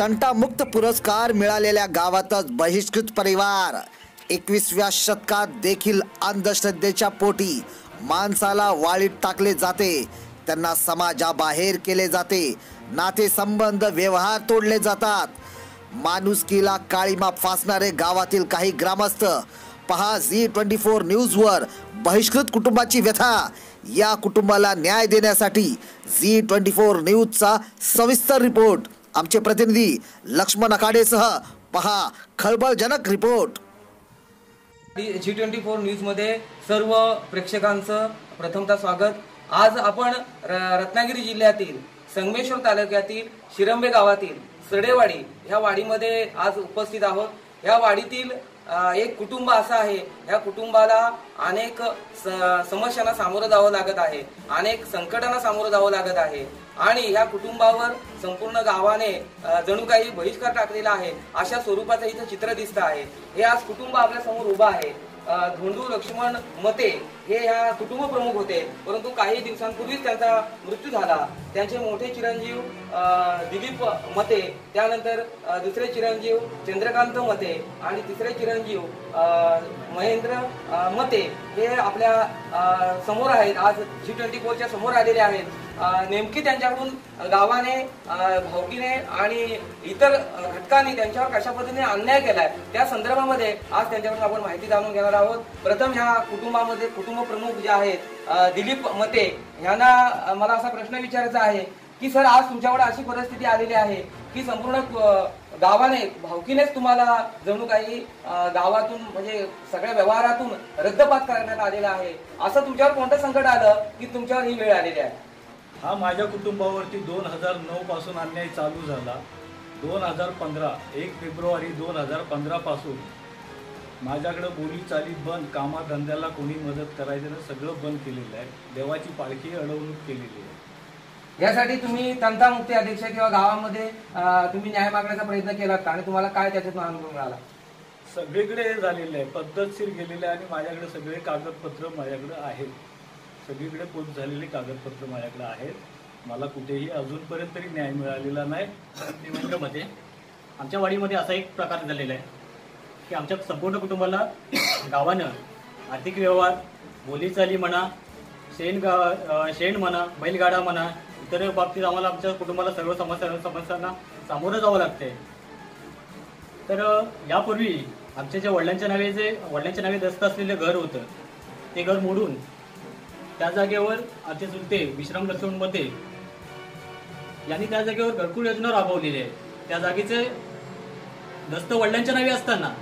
तंटामुक्त पुरस्कार मिळालेल्या गावातच बहिष्कृत परिवार. एकवीसव्या शतकात देखील अंधश्रद्धेच्या पोटी माणसाला वाळीत टाकले जाते. त्यांना समाजाबाहेर केले जाते. नातेसंबंध व्यवहार तोडले जातात. माणुसकीला काळीमा फासणारे गावातील काही ग्रामस्थ पहा झी ट्वेंटी फोर न्यूजवर बहिष्कृत कुटुंबाची व्यथा. या कुटुंबाला न्याय देण्यासाठी झी ट्वेंटी फोर न्यूजचा सविस्तर रिपोर्ट. आमचे प्रतिनिधी लक्ष्मण अकाडेसह पहा खळबळजनक रिपोर्ट. जी ट्वेंटी फोर न्यूजमध्ये सर्व प्रेक्षकांचं प्रथमतः स्वागत. आज आपण रत्नागिरी जिल्ह्यातील संगमेश्वर तालुक्यातील शिरंबे गावातील सडेवाडी ह्या वाडीमध्ये आज उपस्थित आहोत. ह्या वाडीतील एक कुटुंब असं आहे. ह्या कुटुंबाला अनेक स- समस्यांना सामोरं जावं लागत आहे. अनेक संकटांना सामोरं जावं लागत आहे. आणि ह्या कुटुंबावर संपूर्ण गावाने जणू काही बहिष्कार टाकलेला आहे. अशा स्वरूपाचं इथं चित्र दिसतं आहे. हे आज कुटुंब आपल्यासमोर उभं आहे. धोंडू लक्ष्मण मते हे ह्या कुटुंब प्रमुख होते. परंतु काही दिवसांपूर्वीच त्यांचा मृत्यू झाला. त्यांचे मोठे चिरंजीव दिलीप मते त्यानंतर दुसरे चिरंजीव चंद्रकांत मते आणि तिसरे चिरंजीव महेंद्र मते हे आपल्यासमोर आहेत. आज जी ट्वेंटी फोरच्या समोर आलेले आहेत. नेमकी त्यांच्याकडून गावाने भावकीने आणि इतर घटकांनी त्यांच्यावर कशा पद्धतीने अन्याय केलाय त्या संदर्भामध्ये आज त्यांच्याकडून आपण माहिती जाणून घेणार आहोत. प्रथम ह्या कुटुंबामध्ये कुटुंब प्रमुख जे आहेत दिलीप मते ह्यांना मला असा प्रश्न विचारायचा आहे की सर आज तुमच्याकडे अशी परिस्थिती आलेली आहे की संपूर्ण गावाने भावकीनेच तुम्हाला जणू काही गावातून म्हणजे सगळ्या व्यवहारातून रद्दपात करण्यात आलेला आहे. असं तुमच्यावर कोणतं संकट आलं की तुमच्यावर ही वेळ आलेली आहे? हा माझ्या कुटुंबावरती दोन हजार नऊ पासून अन्याय चालू झाला. दोन हजार पंधरा एक फेब्रुवारी दोन हजार पंधरा पासून माझ्याकडं बोली चाली बंद कामाधंद्याला कोणी मदत करायचं सगळं बंद केलेलं आहे. देवाची पालखी अडवणूक केलेली आहे. यासाठी तुम्ही तंटामुक्ती अध्यक्ष किंवा गावामध्ये तुम्ही न्याय मागण्याचा प्रयत्न केलात का? आणि तुम्हाला काय त्याच्यातून अनुभव मिळाला? सगळीकडे हे झालेलं आहे. पद्धतशीर गेलेलं आहे आणि माझ्याकडे सगळे कागदपत्र माझ्याकडे आहेत. सगळीकडे पोच झालेले कागदपत्र माझ्याकडे आहेत. मला कुठेही अजूनपर्यंत तरी न्याय मिळालेला नाही. देवेंद्रमध्ये आमच्या वाडीमध्ये असा एक प्रकार झालेला आहे की आमच्या संपूर्ण कुटुंबाला गावानं आर्थिक व्यवहार बोलीचाली म्हणा शेण गा शेण म्हणा बैलगाडा म्हणा इतर बाबतीत आम्हाला आमच्या कुटुंबाला सर्व समस्या समस्यांना सामोरं जावं लागते. तर यापूर्वी आमच्या ज्या वडिलांच्या नावे जे वडिलांच्या नावे दस्त असलेलं घर होतं ते घर मोडून त्या जागेवर आमचे चुलते विश्राम लक्ष्मणमध्ये यांनी त्या जागेवर घरकुल योजना राबवलेली आहे. त्या जागेचे दस्त वडिलांच्या नावे असताना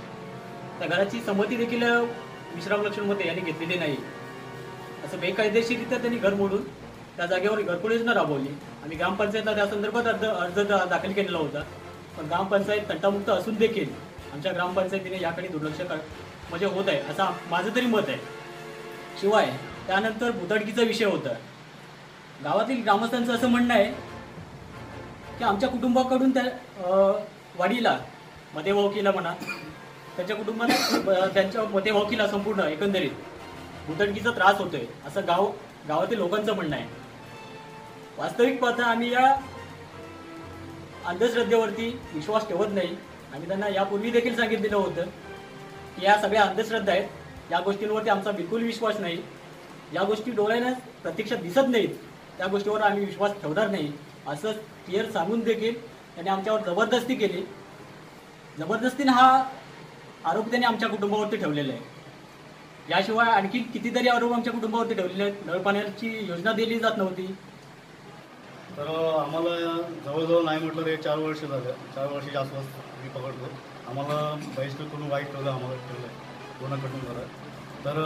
त्या घराची संमती देखील विश्राम लक्ष्मणमध्ये यांनी घेतलेली नाही. असं बेकायदेशीरित्या त्यांनी घर मोडून त्या जागेवर घरकुल योजना राबवली. आणि ग्रामपंचायतला त्या संदर्भात अर्ज अर्ज दाखल केलेला होता. पण ग्रामपंचायत तंटामुक्त असून देखील आमच्या ग्रामपंचायतीने याकडे दुर्लक्ष कर म्हणजे होत आहे असं माझं तरी मत आहे. शिवाय त्यानंतर भुतडकीचा विषय होता. गावातील ग्रामस्थांचं असं म्हणणं आहे की आमच्या कुटुंबाकडून त्या वाडीला मते भावकीला म्हणा त्यांच्या कुटुंबाला त्यांच्या मते भावकीला संपूर्ण एकंदरीत भुतडकीचा त्रास होतोय असं गाव गावातील लोकांचं म्हणणं आहे. वास्तविक पाहता आम्ही या अंधश्रद्धेवरती विश्वास ठेवत नाही. आम्ही त्यांना यापूर्वी देखील सांगितलेलं होतं की या सगळ्या अंधश्रद्धा आहेत. या गोष्टींवरती आमचा बिलकुल विश्वास नाही. या गोष्टी डोळ्यानं प्रत्यक्षात दिसत नाहीत. त्या गोष्टीवर आम्ही विश्वास ठेवणार नाही. असं क्लिअर सांगून देखील त्यांनी आमच्यावर जबरदस्ती केली. जबरदस्तीने हा आरोप त्यांनी आमच्या कुटुंबावरती ठेवलेला आहे. याशिवाय आणखी कितीतरी आरोप आमच्या कुटुंबावरती ठेवलेले आहेत. नळ पाण्याची योजना दिली जात नव्हती. तर आम्हाला जवळजवळ नाही म्हटलं ते चार वर्ष झालं. चार वर्षाच्या आसपास मी पकडतो आम्हाला बहिष्कृत करून वाईट ठेवलं आम्हाला ठेवलं. पूर्ण कुटुंबाला तर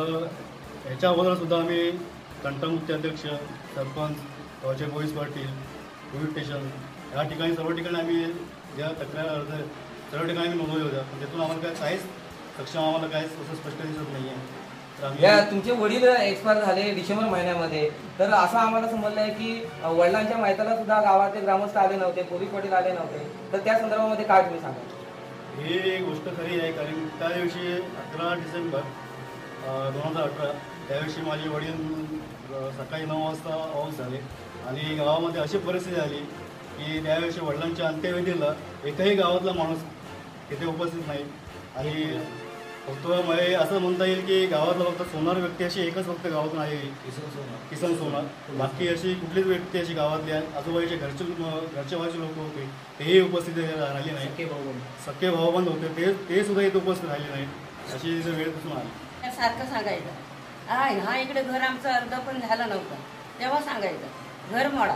ह्याच्या अगोदरसुद्धा आम्ही तंटामुक्ती अध्यक्ष सरपंच गावचे पोलीस पाटील पोलीस स्टेशन या ठिकाणी सर्व ठिकाणी आम्ही ज्या तक्रार अर्ज सर्व ठिकाणी आम्ही नोंदवल्या होत्या. पण त्यातून आम्हाला काय काहीच सक्षम आम्हाला काहीच असं स्पष्ट दिसत नाही आहे या तुमचे वडील एक्सपायर झाले डिसेंबर महिन्यामध्ये. तर असं आम्हाला समजलं आहे की वडिलांच्या माहितीला सुद्धा गावातले ग्रामस्थ आले नव्हते पोलीस पाटील आले नव्हते. तर त्या संदर्भामध्ये काय तुम्ही सांगा ही गोष्ट खरी आहे कारण त्या दिवशी अकरा डिसेंबर दोन हजार अठरा त्या दिवशी माझे वडील सकाळी नऊ वाजता ऑफ झाले. आणि गावामध्ये अशी परिस्थिती आली की त्या दिवशी वडिलांच्या अंत्यविधीला एकही गावातला माणूस तिथे उपस्थित नाही. आणि फक्त म्हणजे असं म्हणता येईल की गावातला फक्त सोनार व्यक्ती अशी एकच फक्त गावातून आलेली किसन सोनार. बाकी अशी कुठलीच व्यक्ती अशी गावातली आहे. आजूबाजूचे घरचे घरच्या बाजूचे लोक होते. तेही उपस्थित राहिले नाही सख्खे भाऊबंद होते. ते ते सुद्धा इथे उपस्थित राहिले नाहीत. अशी वेळ दिसून आली. सारखं सांगायचं. हा हा इकडे घर आमचं अर्ध पण झालं नव्हतं. तेव्हा सांगायचं घर मोडा.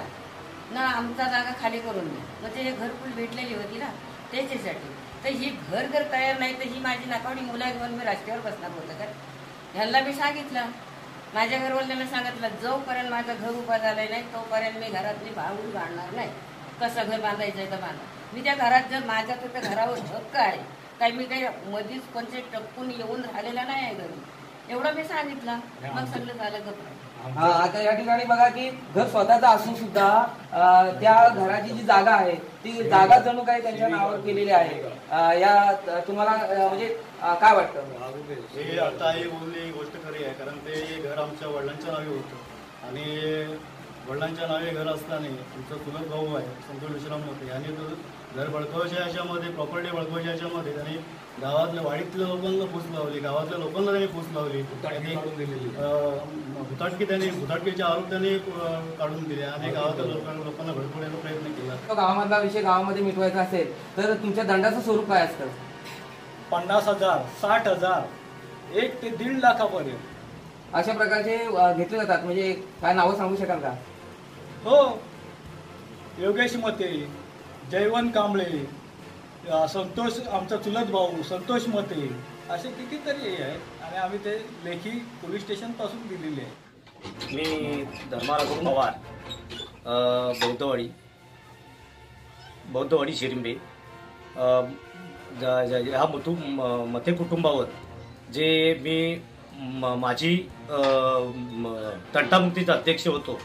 ना आमचा जागा खाली करून द्या म्हणजे हे घरकुल भेटलेली होती ना त्याच्यासाठी. तर ही घर जर तयार नाही तर ही माझी नाकावडी मुलं घेऊन मी रस्त्यावर बसणार होतं का? ह्यांना मी सांगितलं. माझ्या घरवाल्यांना सांगितलं जोपर्यंत माझं घर उभं झालं नाही तोपर्यंत मी घरातली भांडून काढणार नाही. कसं घर बांधायचं आहे तर बांधा. मी त्या घरात जर माझ्या तर त्या घरावर हक्क आहे काही मी काही मधीच कोणते टपकून येऊन राहिलेला नाही आहे घरी. एवढं मी सांगितलं. मग सगळं झालं गप्प. आता या ठिकाणी बघा की घर स्वतःच असून सुद्धा त्या घराची जी जागा आहे ती जागा जणू काही त्यांच्या नावावर केलेली आहे. या तुम्हाला म्हणजे काय वाटतं? हे आता ही बोलली गोष्ट खरी आहे कारण ते घर आमच्या वडिलांच्या नावी होतं. आणि वडिलांच्या नावे घर असताना तुमचा चुलत भाऊ आहे संतोष विश्राम होते आणि तो घर बळकावाच्या ह्याच्यामध्ये प्रॉपर्टी बळकावाच्या ह्याच्यामध्ये त्यांनी गावातल्या वाडीतल्या लोकांना फूस लावली गावातल्या लोकांना त्यांनी फूस लावली. भुताटकी त्यांनी भुताटकीचे आरोप त्यांनी काढून दिले आणि गावातल्या लोकांना लोकांना भडकवण्याचा प्रयत्न केला. तो गावामधला विषय गावामध्ये मिटवायचा असेल तर तुमच्या दंडाचं स्वरूप काय असतं? पन्नास हजार साठ हजार एक ते दीड लाखापर्यंत. अशा प्रकारचे घेतले जातात. म्हणजे काय नावं सांगू शकाल का? हो. योगेश मते जयवंत कांबळे संतोष आमचा चुलत भाऊ संतोष मते असे कितीतरी आहेत आणि आम्ही ते लेखी पोलीस स्टेशनपासून दिलेले आहे मी धर्माराव पवार बौद्धवाडी बौद्धवाडी शिरिंबे ज- ह्या मतू मथे मते कुटुंबावर जे मी म- माझी तंटामुक्तीचा अध्यक्ष होतो.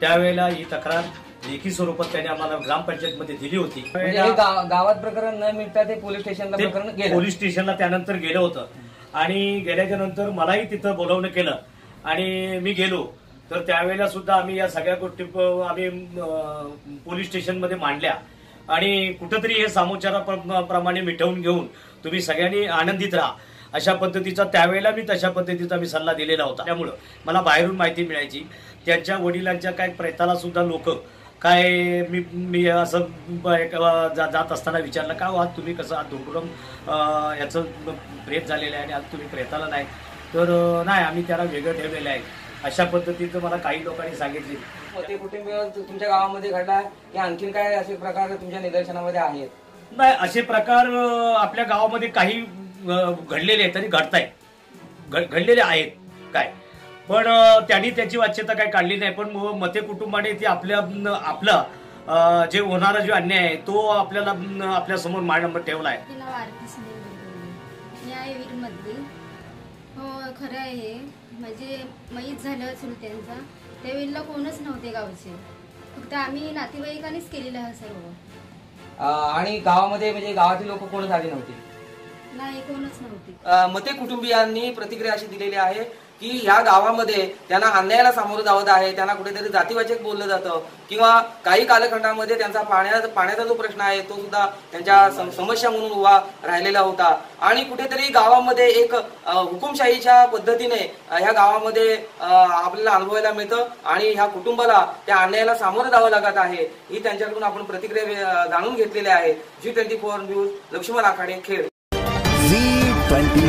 त्यावेळेला ही तक्रार लेखी स्वरूपात त्याने आम्हाला ग्रामपंचायतमध्ये दिली होती. म्हणजे हे गावात प्रकरण न मिटता ते पोलीस स्टेशनला ते प्रकरण गेलं. पोलीस स्टेशनला त्यानंतर गेलं होतं. आणि गेल्याच्यानंतर मलाही तिथं बोलावणं केलं. आणि मी गेलो. तर त्यावेळेला सुद्धा आम्ही या सगळ्या गोष्टी प- आम्ही अं, पोलीस स्टेशनमध्ये मांडल्या. आणि कुठंतरी हे सामोचाराप्रमाणे मिटवून घेऊन तुम्ही सगळ्यांनी आनंदित राहा. अशा पद्धतीचा त्यावेळेला मी तशा पद्धतीचा मी सल्ला दिलेला होता. त्यामुळं मला बाहेरून माहिती मिळायची. त्यांच्या वडिलांच्या काय प्रेताला सुद्धा लोक काय मी मी असं जा- जात असताना विचारलं का आज तुम्ही कसं आज धोंडुरम याचं प्रेत झालेलं आहे आणि आज तुम्ही प्रेताला नाही. तर नाही आम्ही त्याला वेगळं ठेवलेलं आहे. अशा पद्धतीचं मला काही लोकांनी सांगितले. ते कुटुंबीय तुमच्या गावामध्ये घडला की आणखीन काय असे प्रकार तुमच्या निदर्शनामध्ये आहेत? नाही असे प्रकार आपल्या गावामध्ये काही घडलेले आहेत आणि घडतायत. घड- घडलेले आहेत काय? पण त्यांनी त्याची वाच्यता काही काढली नाही. पण मते कुटुंबाने ते आपल्या आपला जे होणारा जो अन्याय आहे तो आपल्याला आपल्यासमोर मांड ठेवला आहे हो खरं आहे. म्हणजे मयत झालं चुलत्यांचा त्यावेळेला कोणच नव्हते गावचे. फक्त आम्ही नातेवाईकांनीच केलेलं हा सर्व. आणि गावामध्ये म्हणजे गावातील लोक कोणच आली नव्हती? नाही कोणच नव्हते. मते कुटुंबियांनी प्रतिक्रिया अशी दिलेली आहे की ह्या गावामध्ये त्यांना अन्यायाला सामोरं जावत आहे त्यांना कुठेतरी जातीवाचक बोललं जातं किंवा काही कालखंडामध्ये त्यांचा पाण्या पाण्याचा जो प्रश्न आहे तो सुद्धा त्यांच्या समस्या म्हणून उभा राहिलेला होता. आणि कुठेतरी गावामध्ये एक हुकुमशाहीच्या पद्धतीने ह्या गावामध्ये आपल्याला अनुभवायला मिळतं आणि ह्या कुटुंबाला त्या अन्यायाला सामोरं जावं लागत आहे ही त्यांच्याकडून आपण प्रतिक्रिया जाणून घेतलेली आहे. Zee twenty four news Laxman Akhade Khed. Twenty